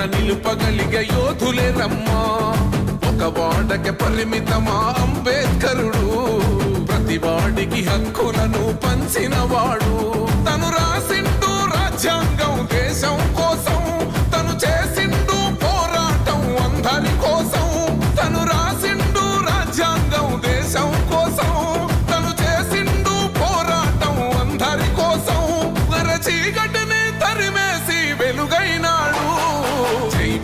నిలుపగలిగే యోధులే రమ్మా. ఒక వాడకి పరిమితమా అంబేద్కరుడు. ప్రతి వాడికి హక్కులను పంచినవాడు. తను రాసిండు రాజ్యాంగం దేశం కోసం. తను చేసిండు పోరాటం అందరి కోసం. తను రాసిండు రాజ్యాంగం దేశం కోసం. తను చేసిండు పోరాటం అందరి కోసం. వర చీకటిని తరిమేసి వెలుగైనా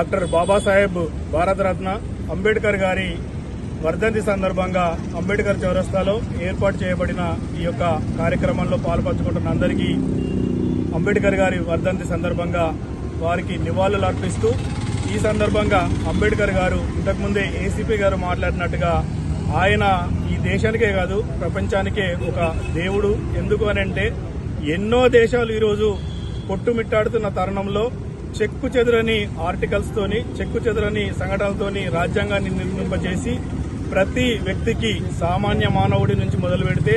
డాక్టర్ బాబాసాహెబ్ భారతరత్న అంబేద్కర్ గారి వర్ధంతి సందర్భంగా అంబేద్కర్ చౌరస్తాలో ఏర్పాటు చేయబడిన ఈ యొక్క కార్యక్రమంలో పాల్పంచుకుంటున్న అందరికీ అంబేద్కర్ గారి వర్ధంతి సందర్భంగా వారికి నివాళులు అర్పిస్తూ ఈ సందర్భంగా అంబేద్కర్ గారు ఇంతకుముందే ఏసీపీ గారు మాట్లాడినట్టుగా ఆయన ఈ దేశానికే కాదు ప్రపంచానికే ఒక దేవుడు. ఎందుకు అని అంటే ఎన్నో దేశాలు ఈరోజు కొట్టుమిట్టాడుతున్న తరుణంలో చెక్కు చెదురని ఆర్టికల్స్తోని చెక్కు చెదురని సంఘటనలతోని రాజ్యాంగాన్ని నిర్మింపజేసి ప్రతి వ్యక్తికి సామాన్య మానవుడి నుంచి మొదలు పెడితే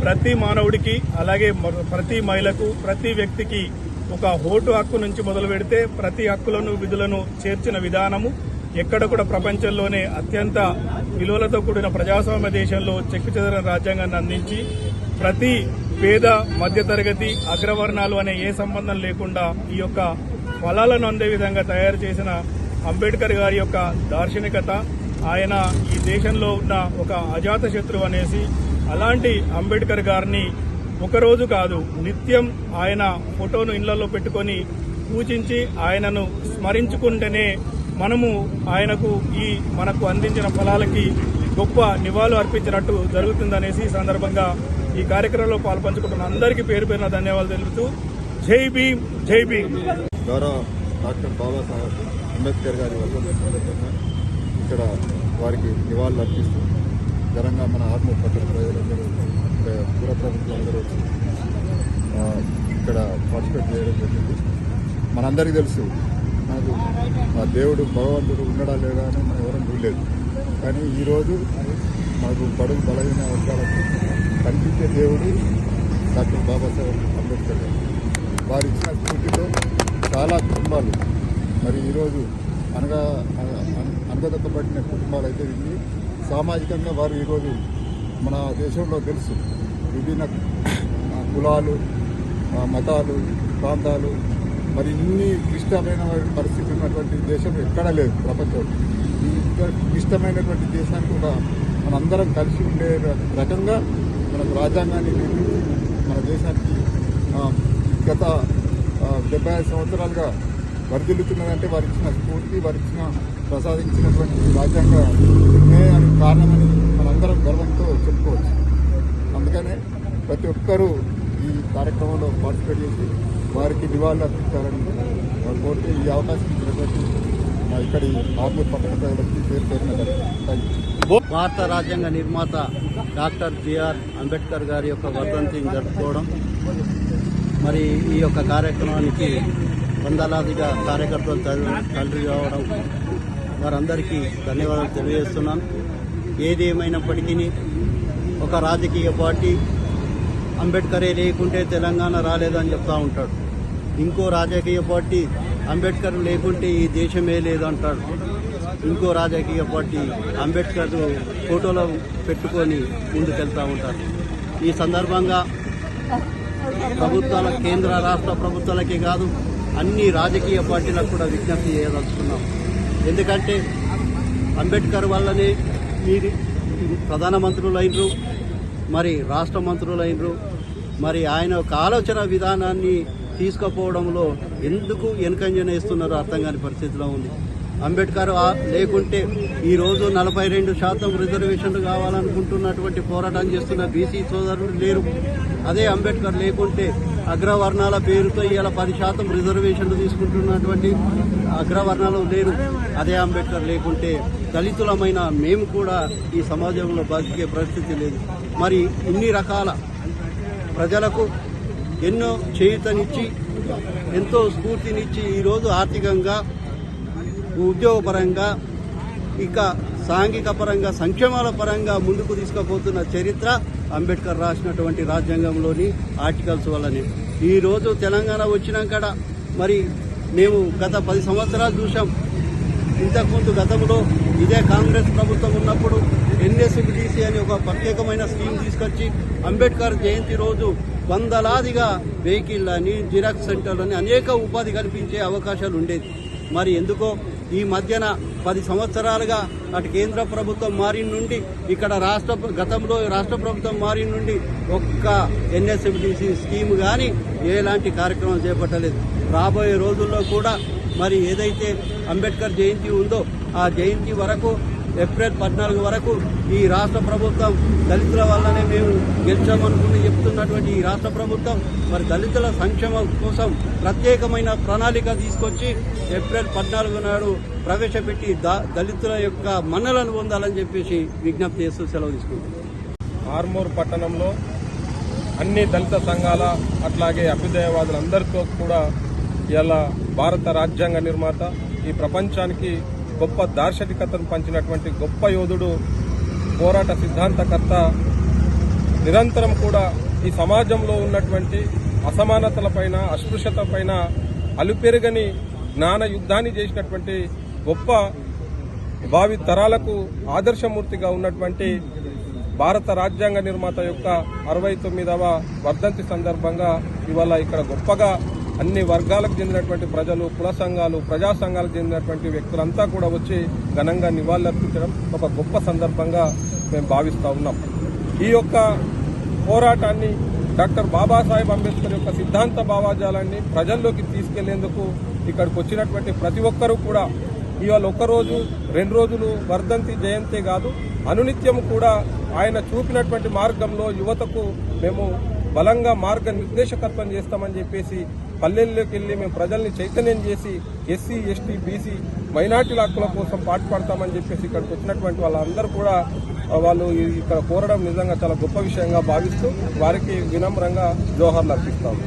ప్రతి మానవుడికి అలాగే ప్రతి మహిళకు ప్రతి వ్యక్తికి ఒక ఓటు హక్కు నుంచి మొదలు పెడితే ప్రతి హక్కులను విధులను చేర్చిన విధానము ఎక్కడ కూడా ప్రపంచంలోనే అత్యంత విలువలతో కూడిన ప్రజాస్వామ్య దేశంలో చెక్కు చెదరని రాజ్యాంగాన్ని అందించి ప్రతి పేద మధ్యతరగతి అగ్రవర్ణాలు అనే ఏ సంబంధం లేకుండా ఈ యొక్క ఫలాలను అందే విధంగా తయారు చేసిన అంబేద్కర్ గారి యొక్క దార్శనికత ఆయన ఈ దేశంలో ఉన్న ఒక అజాత శత్రువు అనేసి అలాంటి అంబేద్కర్ గారిని ఒకరోజు కాదు నిత్యం ఆయన ఫోటోను ఇళ్ళలో పెట్టుకొని పూజించి ఆయనను స్మరించుకుంటేనే మనము ఆయనకు ఈ మనకు అందించిన ఫలాలకి గొప్ప నివాళులు అర్పించినట్టు జరుగుతుందనేసి ఈ సందర్భంగా ఈ కార్యక్రమంలో పాల్పంచుకుంటున్న అందరికీ పేరు పేరున ధన్యవాదాలు తెలుపుతూ జై భీమ్ జై భీమ్. గౌరవ డాక్టర్ బాబాసాహెబ్ అంబేద్కర్ గారి వల్ల ఇక్కడ వారికి నివాళులు అర్పిస్తూ ఘనంగా మన ఆత్మ పట్టణ ప్రజలందరూ ఇక్కడ పుర ప్రభుత్వం అందరూ ఇక్కడ పార్టిసిపేట్ చేయడం జరిగింది. మనందరికీ తెలుసు మనకు ఆ దేవుడు భగవంతుడు ఉండడా లేదా అని మనం ఎవరూ చూడలేదు. కానీ ఈరోజు మనకు బడుగు బలహీన వర్గాలకు కనిపించే దేవుడు డాక్టర్ బాబాసాహెబ్ అంబేద్కర్ గారు. చాలా కుటుంబాలు. మరి ఈరోజు అనగా అనగదొక్కబడిన కుటుంబాలు అయితే ఇవి సామాజికంగా వారు ఈరోజు మన దేశంలో తెలుసు విభిన్న కులాలు మతాలు ప్రాంతాలు మరి ఇన్ని క్లిష్టమైన పరిస్థితి ఉన్నటువంటి దేశం ఎక్కడా లేదు ప్రపంచంలో. ఈ ఇంత క్లిష్టమైనటువంటి దేశానికి ఒక మనందరం కలిసి ఉండే రకంగా మనకు రాజ్యాంగాన్ని నిర్మించి మన దేశానికి గత డెబ్బై ఐదు సంవత్సరాలుగా వరిదిల్లుతున్నదంటే వారు ఇచ్చిన స్ఫూర్తి వారు ఇచ్చిన ప్రసాదించినటువంటి రాజ్యాంగ నిర్ణయానికి కారణమని మనందరం గర్వంతో చెప్పుకోవచ్చు. అందుకనే ప్రతి ఒక్కరూ ఈ కార్యక్రమంలో పార్టిసిపేట్ చేసి వారికి నివాళులు అర్పించాలని కోరితే ఈ అవకాశం ఇచ్చినటువంటి మా ఇక్కడి ఆర్మూర్ పట్టణ ప్రజలకి పేరు పేరున థ్యాంక్ యూ భారత రాజ్యాంగ నిర్మాత డాక్టర్ బిఆర్ అంబేద్కర్ గారి యొక్క వర్ధంతిని జరుపుకోవడం మరి ఈ యొక్క కార్యక్రమానికి వందలాదిగా కార్యకర్తలు తల్లి తండ్రి రావడం వారందరికీ ధన్యవాదాలు తెలియజేస్తున్నాను. ఏది ఏమైనప్పటికీ ఒక రాజకీయ పార్టీ అంబేద్కరే లేకుంటే తెలంగాణ రాలేదని చెప్తా ఉంటాడు. ఇంకో రాజకీయ పార్టీ అంబేద్కర్ లేకుంటే ఈ దేశమే లేదంటాడు. ఇంకో రాజకీయ పార్టీ అంబేద్కర్ ఫోటోలో పెట్టుకొని ముందుకెళ్తూ ఉంటారు. ఈ సందర్భంగా ప్రభుత్వాల కేంద్ర రాష్ట్ర ప్రభుత్వాలకే కాదు అన్ని రాజకీయ పార్టీలకు కూడా విజ్ఞప్తి చేయదలుచుకున్నాం. ఎందుకంటే అంబేద్కర్ వల్లనే మీరు ప్రధానమంత్రులైనరు మరి రాష్ట్ర మంత్రులైనరు మరి ఆయన ఒక ఆలోచన విధానాన్ని తీసుకుపోవడంలో ఎందుకు వెనుకంజన వేస్తున్నారో అర్థం కాని పరిస్థితిలో ఉంది. అంబేద్కర్ లేకుంటే ఈ రోజు నలభై రెండు శాతం రిజర్వేషన్లు కావాలనుకుంటున్నటువంటి పోరాటం చేస్తున్న బీసీ సోదరులు లేరు. అదే అంబేద్కర్ లేకుంటే అగ్రవర్ణాల పేరుతో ఇలా పది శాతం రిజర్వేషన్లు తీసుకుంటున్నటువంటి అగ్రవర్ణాలు లేరు. అదే అంబేద్కర్ లేకుంటే దళితులమైన మేము కూడా ఈ సమాజంలో బతికే పరిస్థితి లేదు. మరి ఇన్ని రకాల ప్రజలకు ఎన్నో చేయుతనిచ్చి ఎంతో స్ఫూర్తినిచ్చి ఈరోజు ఆర్థికంగా ఉద్యోగపరంగా ఇక సాంఘిక పరంగా సంక్షేమాల పరంగా ముందుకు తీసుకుపోతున్న చరిత్ర అంబేద్కర్ రాసినటువంటి రాజ్యాంగంలోని ఆర్టికల్స్ వల్లనే. ఈరోజు తెలంగాణ వచ్చినాక మరి మేము గత పది సంవత్సరాలు చూసాం ఇంతకుముందు గతంలో ఇదే కాంగ్రెస్ ప్రభుత్వం ఉన్నప్పుడు ఎన్ఎస్బిడిసి అని ఒక ప్రత్యేకమైన స్కీమ్ తీసుకొచ్చి అంబేద్కర్ జయంతి రోజు వందలాదిగా వెహికల్ అని జిరాక్స్ సెంటర్లని అనేక ఉపాధి కల్పించే అవకాశాలు ఉండేది. మరి ఎందుకో ఈ మధ్యన పది సంవత్సరాలుగా అటు కేంద్ర ప్రభుత్వం మారిన నుండి ఇక్కడ రాష్ట్ర గతంలో రాష్ట్ర ప్రభుత్వం మారిన నుండి ఒక్క ఎన్ఎస్ఎఫ్డిసి స్కీమ్ కానీ ఎలాంటి కార్యక్రమం చేపట్టలేదు. రాబోయే రోజుల్లో కూడా మరి ఏదైతే అంబేద్కర్ జయంతి ఉందో ఆ జయంతి వరకు ఏప్రిల్ పద్నాలుగు వరకు ఈ రాష్ట్ర ప్రభుత్వం దళితుల వల్లనే మేము గెలిచామనుకుని చెప్తున్నటువంటి ఈ రాష్ట్ర ప్రభుత్వం మరి దళితుల సంక్షేమం కోసం ప్రత్యేకమైన ప్రణాళిక తీసుకొచ్చి ఏప్రిల్ పద్నాలుగు నాడు ప్రవేశపెట్టి ద- దళితుల యొక్క మన్నలను పొందాలని చెప్పేసి విజ్ఞప్తి చేస్తూ సెలవు తీసుకుంటాం ఆర్మూర్ పట్టణంలో అన్ని దళిత సంఘాల అట్లాగే అభ్యుదయవాదులందరితో కూడా ఇలా భారత రాజ్యాంగ నిర్మాత ఈ ప్రపంచానికి గొప్ప దార్శనికతను పంచినటువంటి గొప్ప యోధుడు పోరాట సిద్ధాంతకర్త నిరంతరం కూడా ఈ సమాజంలో ఉన్నటువంటి అసమానతలపైన అస్పృశ్యత పైన అలుపెరుగని జ్ఞాన యుద్ధాన్ని చేసినటువంటి గొప్ప భావి తరాలకు ఆదర్శమూర్తిగా ఉన్నటువంటి భారత రాజ్యాంగ నిర్మాత యొక్క అరవై తొమ్మిదవ వర్ధంతి సందర్భంగా ఇవాళ ఇక్కడ గొప్పగా అన్ని వర్గాలకు చెందినటువంటి ప్రజలు కుల సంఘాలు ప్రజా సంఘాలకు చెందినటువంటి వ్యక్తులంతా కూడా వచ్చి ఘనంగా నివాళులర్పించడం ఒక గొప్ప సందర్భంగా మేము భావిస్తూ ఉన్నాం. ఈ యొక్క పోరాటాన్ని డాక్టర్ బాబాసాహెబ్ అంబేద్కర్ యొక్క సిద్ధాంత భావాజాలాన్ని ప్రజల్లోకి తీసుకెళ్ళేందుకు ఇక్కడికి వచ్చినటువంటి ప్రతి ఒక్కరూ కూడా ఇవాళ ఒక్కరోజు రెండు రోజులు వర్ధంతి జయంతి కాదు అనునిత్యం కూడా ఆయన చూపినటువంటి మార్గంలో యువతకు మేము బలంగా మార్గ నిర్దేశకత్వం చేస్తామని చెప్పేసి పల్లెల్లోకి వెళ్ళి మేము ప్రజల్ని చైతన్యం చేసి ఎస్సీ ఎస్టీ బీసీ మైనార్టీల హక్కుల కోసం పాటుపడతామని చెప్పేసి ఇక్కడికి వచ్చినటువంటి వాళ్ళందరూ కూడా వాళ్ళు ఇక్కడ కోరడం నిజంగా చాలా గొప్ప విషయంగా భావిస్తూ వారికి వినమ్రంగా జోహర్లు అర్పిస్తాము.